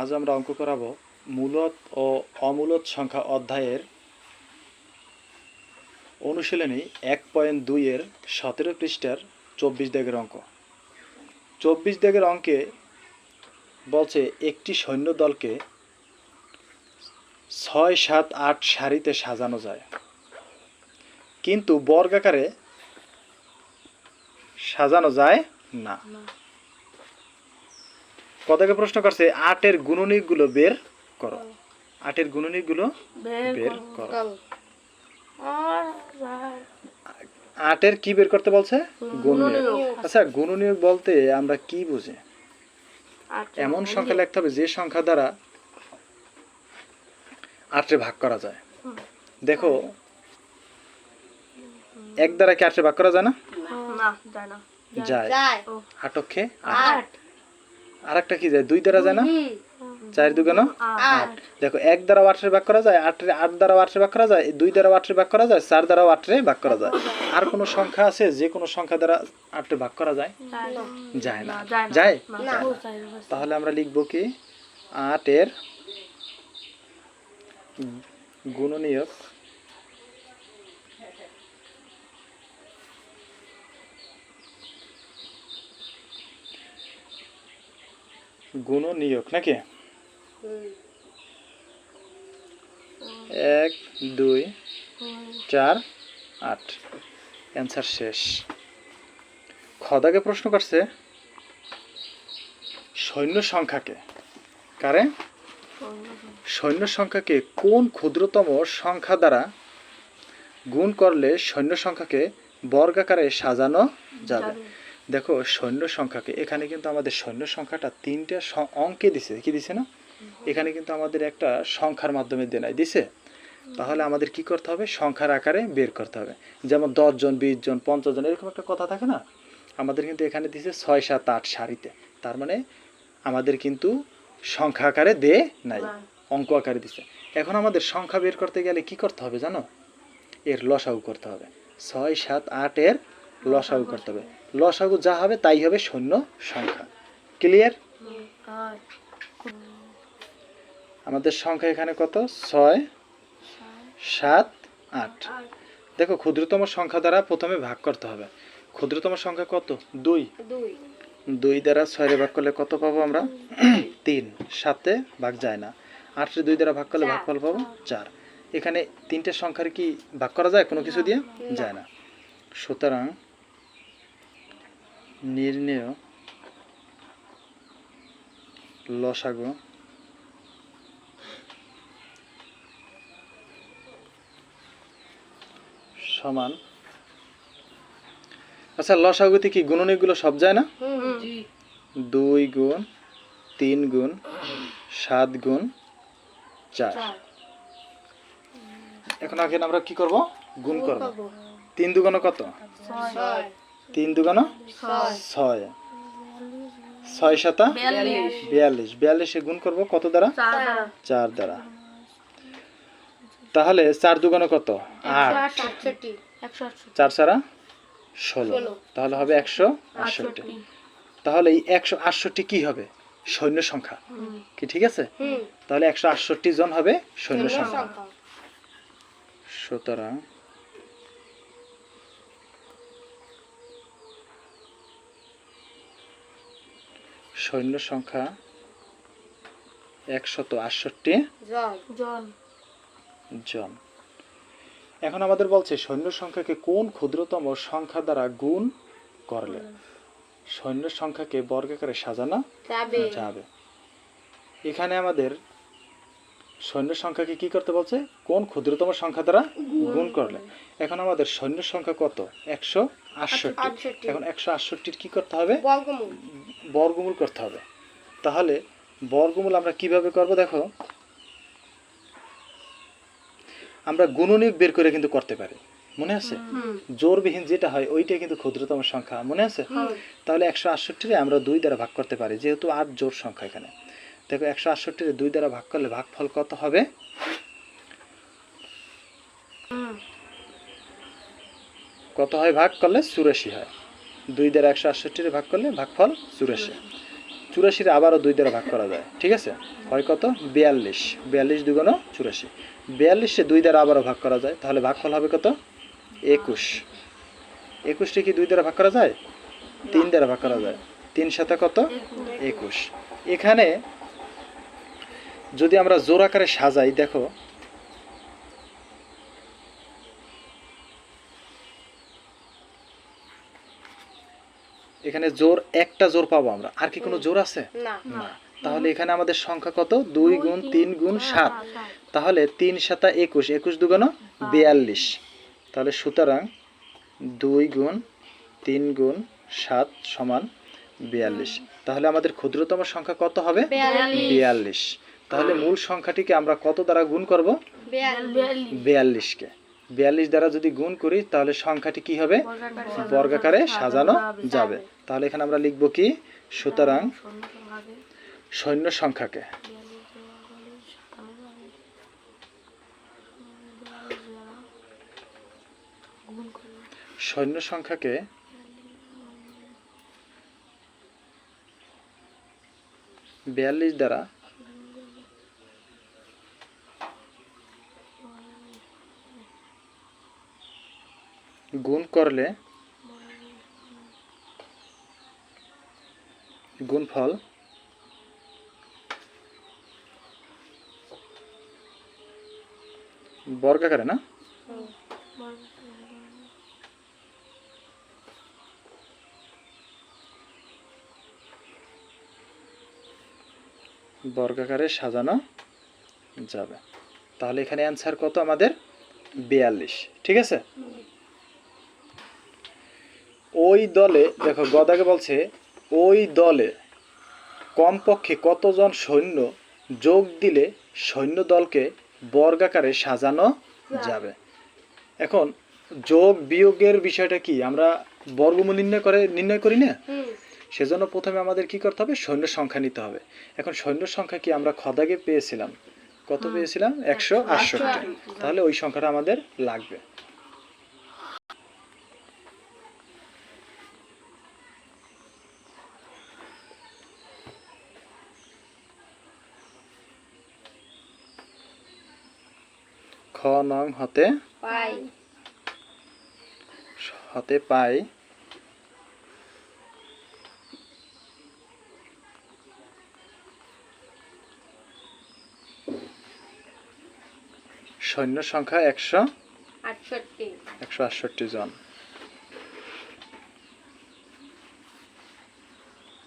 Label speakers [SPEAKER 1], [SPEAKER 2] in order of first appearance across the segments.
[SPEAKER 1] আজ আমরা অঙ্ক করাবো মূলত ও অমূলত সংখ্যা অধ্যায়ের অনুশীলনী এক পয়েন্ট দুইয়ের সতেরো পৃষ্ঠার চব্বিশ দাগের অঙ্ক। চব্বিশ দাগের অঙ্কে বলছে একটি সৈন্য দলকে ছয়, সাত, আট সারিতে সাজানো যায়। কিন্তু বর্গাকারে সাজানো যায় না। কতকে প্রশ্ন করছে আটের গুণনীয়কগুলো বের করো। আটের গুণনীয়কগুলো বের করো। আটের কি বের করতে বলছে? গুণনীয়ক। আচ্ছা গুণনীয়ক বলতে আমরা কি বুঝি? এমন সংখ্যা লিখতে হবে যে সংখ্যা দ্বারা আটে ভাগ করা যায়। দেখো এক দ্বারা কি আটে ভাগ করা যায় না?
[SPEAKER 2] যায় না।
[SPEAKER 1] যায়।
[SPEAKER 3] যায়।
[SPEAKER 1] আটকে
[SPEAKER 2] আট।
[SPEAKER 1] আর একটা কি যায়? দুই দ্বারা যায় না? চার দুগুণ
[SPEAKER 2] আট।
[SPEAKER 1] দেখো এক দ্বারা আটরে ভাগ করা যায় আটের আট দ্বারা আটরে ভাগ করা যায় দুই দ্বারা আটরে ভাগ করা যায় চার দ্বারা আটরে ভাগ করা যায়। আর কোনো সংখ্যা আছে? যে কোনো সংখ্যা দ্বারা আটরে ভাগ করা যায়? যায় না।
[SPEAKER 2] যায়।
[SPEAKER 1] তাহলে আমরা লিখব কি? আটের গুণনীয়ক গুণনীয়ক নাকি? এক, দুই, চার, আট। অ্যান্সার শেষ। খদাকে প্রশ্ন করছে, সৈন্য সংখ্যাকে। কারে? সৈন্য সংখ্যাকে কোন ক্ষুদ্রতম সংখ্যা দ্বারা গুণ করলে সৈন্য সংখ্যাকে বর্গাকারে সাজানো যাবে? দেখো, সৈন্য সংখ্যাকে, এখানে কিন্তু আমাদের সৈন্য সংখ্যাটা তিনটা অঙ্কে দিছে, কি দিছে না? এখানে কিন্তু আমাদের একটা সংখ্যার মাধ্যমে দেনাই দিছে? তাহলে আমাদের কি করতে হবে? সংখ্যার আকারে বের করতে হবে। যেমন দশজন বিশ জন, পঞ্চাশ জন, এরকম একটা কথা থাকে না? আমাদের কিন্তু এখানে দিছে ছয়, সাত, আট সারিতে। তার মানে আমাদের কিন্তু সংখ্যা আকারে দে নাই, অঙ্ক আকারে দিছে। এখন আমাদের সংখ্যা বের করতে গেলে কি করতে হবে জানো? এর লসাগু করতে হবে। ছয়, সাত, আট এর লসাগু করতে হবে। লসাগু যা হবে তাই হবে শূন্য সংখ্যা। ক্লিয়ার আমাদের সংখ্যা এখানে কত? ছয়, সাত, আট। দেখো, ক্ষুদ্রতম সংখ্যা দ্বারা প্রথমে ভাগ করতে হবে। ক্ষুদ্রতম সংখ্যা কত? দুই।
[SPEAKER 3] দুই
[SPEAKER 1] দ্বারা ছয়রে ভাগ করলে কত পাবো আমরা? তিন। সাতে ভাগ যায় না। আটরে দুই দ্বারা ভাগ করলে ভাগফল পাবো চার। এখানে তিনটে সংখ্যার কি ভাগ করা যায়? কোনো কিছু দিয়ে যায় না। সুতরাং নির্ণেয় লসাগু সমান। আচ্ছা লসাগুতে কি গুণনীয়কগুলো সব যায় না? দুই গুণ তিন গুণ সাত গুণ চার। এখন আগে আমরা কি করব? গুণ করব। তিন দুগুণ কত?
[SPEAKER 3] ছয়।
[SPEAKER 1] তিন দুগুণ
[SPEAKER 3] ছয়।
[SPEAKER 1] ছয়। সাতা?
[SPEAKER 2] বিয়াল্লিশ।
[SPEAKER 1] বিয়াল্লিশ। গুণ করব কত দ্বারা?
[SPEAKER 2] চার দ্বারা।
[SPEAKER 1] তাহলে চার দুগুণ কত? আট। চার ছাড়া ষোলো। তাহলে হবে একশো আটষট্টি। তাহলে এই একশো আটষট্টি কি হবে? সৈন্য সংখ্যা। কি ঠিক আছে? তাহলে একশো আটষট্টি জন হবে সৈন্য সংখ্যা। সুতরাং সৈন্য সংখ্যা একশত আটষট্টি।
[SPEAKER 3] জন।
[SPEAKER 1] এখন আমাদের বলছে সৈন্য সংখ্যাকে কোন ক্ষুদ্রতম সংখ্যা দ্বারা গুণ করলে? সৈন্য সংখ্যাকে বর্গাকারে সাজানো
[SPEAKER 3] যাবে।
[SPEAKER 1] এখানে আমাদের সৈন্য সংখ্যাকে কি করতে বলছে? কোন ক্ষুদ্রতম সংখ্যা দ্বারা গুণ করলে? এখন আমাদের সৈন্য সংখ্যা কত? একশো আটষট্টি।
[SPEAKER 3] আটষট্টি।
[SPEAKER 1] এখন একশো আটষট্টির কি করতে হবে?
[SPEAKER 3] বর্গমূল।
[SPEAKER 1] করতে হবে। তাহলে বর্গমূল আমরা কীভাবে করব দেখো? আমরা গুণনীয়ক বের করে কিন্তু করতে পারি। মনে আছে? জোরবিহীন যেটা হয় ওইটাই কিন্তু ক্ষুদ্রতম সংখ্যা। মনে আছে? তাহলে একশো আটষট্টিরে আমরা দুই দ্বারা ভাগ করতে পারি যেহেতু আট জোর সংখ্যা এখানে। দেখো একশো আটষট্টিরে দুই দ্বারা ভাগ করলে ভাগফল কত হবে? কত হয় ভাগ করলে চুরাশি হয়। দুই দ্বারা একশো আটষট্টিরে ভাগ করলে ভাগফল চুরাশি। চুরাশির আবারও দুই দ্বারা ভাগ করা যায়, ঠিক আছে? হয় কত? বিয়াল্লিশ। বিয়াল্লিশ দুগুণ চুরাশি। বিয়াল্লিশে দুই দ্বারা আবারও ভাগ করা যায়, তাহলে ভাগফল হবে কত? একুশ। একুশটি কি দুই দ্বারা ভাগ করা যায়? তিন দ্বারা ভাগ করা যায়। তিন সাথে কত? একুশ। এখানে যদি আমরা জোর আকারে সাজাই দেখো। এখানে জোর একটা জোর পাবো আমরা। আর কি কোনো জোর আছে?
[SPEAKER 3] না।
[SPEAKER 1] না। তাহলে এখানে আমাদের সংখ্যা কত? দুই গুণ তিন গুণ সাত। তাহলে তিন সাতা একুশ। একুশ দুগুণ বিয়াল্লিশ। তাহলে সুতরাং দুই গুণ তিন গুণ সাত সমান বিয়াল্লিশ। তাহলে আমাদের ক্ষুদ্রতম সংখ্যা কত হবে?
[SPEAKER 3] বিয়াল্লিশ।
[SPEAKER 1] তাহলে মূল সংখ্যাটিকে আমরা কত দ্বারা গুণ করব?
[SPEAKER 3] বিয়াল্লিশ।
[SPEAKER 1] বিয়াল্লিশকে। বিয়াল্লিশ দ্বারা যদি গুণ করি তাহলে সংখ্যাটি কি হবে? বর্গাকারে সাজানো যাবে। তাহলে এখানে আমরা লিখব কি? সুতরাং সৈন্য সংখ্যাকে। সৈন্য সংখ্যাকে বিয়াল্লিশ দ্বারা গুণ করলে গুণফল বর্গাকারে না? বর্গাকারে সাজানো যাবে। তাহলে এখানে অ্যান্সার কত আমাদের? বিয়াল্লিশ। ঠিক আছে? ওই দলে দেখো গদাকে বলছে ওই দলে কমপক্ষে কতজন সৈন্য যোগ দিলে সৈন্য দলকে বর্গাকারে সাজানো যাবে? এখন যোগ বিয়োগের বিষয়টা কি? আমরা বর্গমূল নির্ণয় করে নির্ণয় করি না? সেজন্য প্রথমে আমাদের কি করতে হবে? সৈন্য সংখ্যা নিতে হবে। এখন সৈন্য সংখ্যা কি আমরা খদাগে পেয়েছিলাম? কত পেয়েছিলাম? একশো আটষট্টি। তাহলে ওই সংখ্যাটা আমাদের লাগবে। নং হতে
[SPEAKER 3] পাই।
[SPEAKER 1] হতে পাই। সৈন্য সংখ্যা একশো
[SPEAKER 3] আটষট্টি।
[SPEAKER 1] একশো আটষট্টি জন।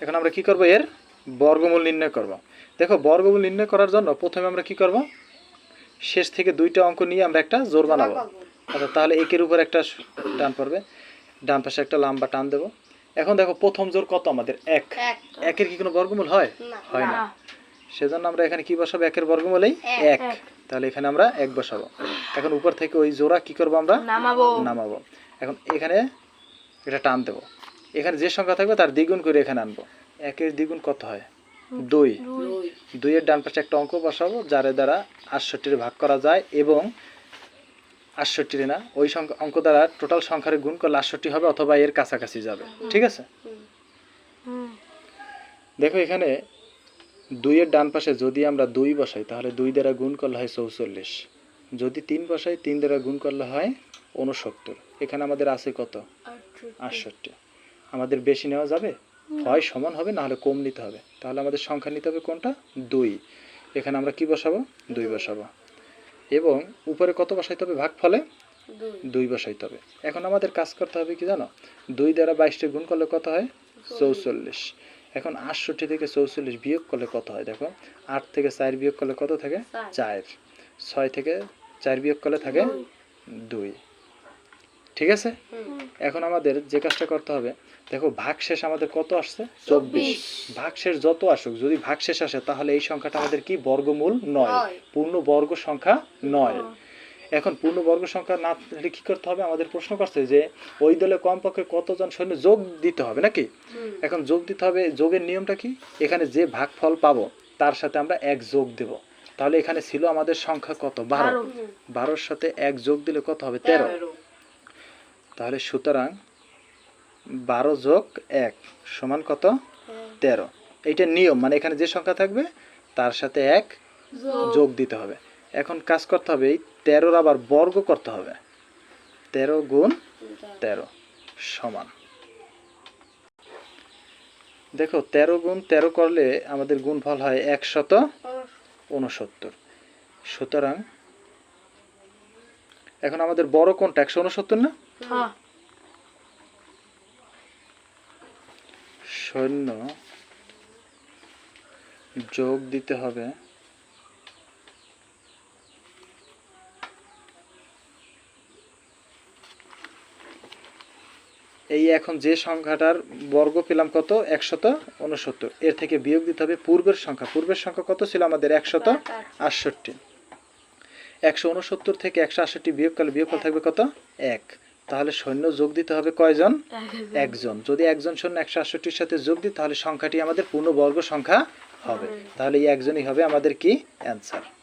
[SPEAKER 1] এখন আমরা কি করব এর? বর্গমূল নির্ণয় করব। দেখো বর্গমূল নির্ণয় করার জন্য প্রথমে আমরা কি করব? শেষ থেকে দুইটা অঙ্ক নিয়ে আমরা একটা জোর বানাবো। আচ্ছা তাহলে একের উপর একটা টান পড়বে। ডান পাশে একটা লম্বা টান দেবো। এখন দেখো প্রথম জোর কত আমাদের? এক।
[SPEAKER 3] এক।
[SPEAKER 1] একের কি কোনো বর্গমূল হয়? হয় না। সেজন্য আমরা এখানে কি বসাবো? একের বর্গমূলেই
[SPEAKER 3] এক।
[SPEAKER 1] তাহলে এখানে আমরা এক বসাবো। এখন উপর থেকে ওই জোড়া কি করব আমরা?
[SPEAKER 2] নামাবো।
[SPEAKER 1] নামাবো। এখন এখানে এটা টান দেবো। এখানে যে সংখ্যা থাকবে তার দ্বিগুণ করে এখানে আনব। একের দ্বিগুণ কত হয়? দুই।
[SPEAKER 2] দুই।
[SPEAKER 1] দুইয়ের ডান পাশে একটা অঙ্ক বসাবো যার দ্বারা আটষট্টির ভাগ করা যায় এবং আটষট্টির না ওই সংখ্যা অঙ্ক দ্বারা টোটাল সংখ্যার গুণ করলে আটষট্টি হবে অথবা এর কাছাকাছি যাবে। ঠিক আছে? দেখো এখানে দুইয়ের ডান পাশে যদি আমরা দুই বসাই তাহলে দুই দ্বারা গুণ করলে হয় চৌচল্লিশ। যদি তিন বসাই তিন দ্বারা গুণ করলে হয় উনসত্তর এখানে আমাদের আছে কত? আটষট্টি। আমাদের বেশি নেওয়া যাবে? হয় সমান হবে না হলে কম নিতে হবে। তাহলে আমাদের সংখ্যা নিতে হবে কোনটা? দুই। এখানে আমরা কি বসাবো? দুই বসাবো। এবং উপরে কত বসাইতে হবে? ভাগ ফলে
[SPEAKER 3] দুই
[SPEAKER 1] বসাইতে হবে। এখন আমাদের কাজ করতে হবে কি জানো? দুই দ্বারা বাইশটা গুণ করলে কত হয়? চৌচল্লিশ। এখন আটষট্টি থেকে চৌচল্লিশ বিয়োগ করলে কত হয়? দেখো আট থেকে চার বিয়োগ করলে কত থাকে।
[SPEAKER 3] চার।
[SPEAKER 1] ছয় থেকে চার বিয়োগ করলে থাকে? দুই। ঠিক আছে? এখন আমাদের যে কাজটা করতে হবে দেখো ভাগশেষ আমাদের কত আসছে? চব্বিশ। ভাগশেষ যত আসুক যদি ভাগশেষ আসে তাহলে এই সংখ্যাটা আমাদের কি? বর্গমূল নয়। পূর্ণ বর্গ সংখ্যা নয়। এখন পূর্ণ বর্গ সংখ্যা না কি করতে হবে? আমাদের প্রশ্ন করছে যে ওই দলে কমপক্ষে কতজন সৈন্য যোগ দিতে হবে নাকি? এখন যোগ দিতে হবে যোগের নিয়মটা কি? এখানে যে ভাগফল পাবো তার সাথে আমরা এক যোগ দেব। তাহলে এখানে ছিল আমাদের সংখ্যা কত? বারো। বারোর সাথে এক যোগ দিলে কত হবে? তেরো। তাহলে সুতরাং বারো যোগ এক সমান কত?
[SPEAKER 3] হ্যাঁ।
[SPEAKER 1] তেরো। এইটা নিয়ম মানে এখানে যে সংখ্যা থাকবে তার সাথে এক যোগ। দিতে হবে। এখন কাজ করতে হবে এই তেরোর আবার বর্গ করতে হবে। তেরো গুণ তেরো সমান। দেখো তেরো গুণ তেরো করলে আমাদের গুণফল হয় একশত উনসত্তর সুতরাং এখন আমাদের বড় কোনটা একশো উনসত্তর না? সৈন্য যোগ দিতে হবে। এই এখন যে সংখ্যাটার বর্গ পেলাম কত? একশত উনসত্তর এর থেকে বিয়োগ দিতে হবে পূর্বের সংখ্যা। পূর্বের সংখ্যা কত ছিল? আমাদের একশত আটষট্টি। একশো উনসত্তর থেকে একশো আটষট্টি বিয়োগ করলে বিয়োগফল থাকবে কত? এক। তাহলে সৈন্য যোগ দিতে হবে কয়জন? একজন। যদি একজন সৈন্য একশো আটষট্টির সাথে যোগ দিই তাহলে সংখ্যাটি আমাদের পূর্ণবর্গ সংখ্যা হবে। তাহলে এই একজনই হবে আমাদের কি? অ্যান্সার।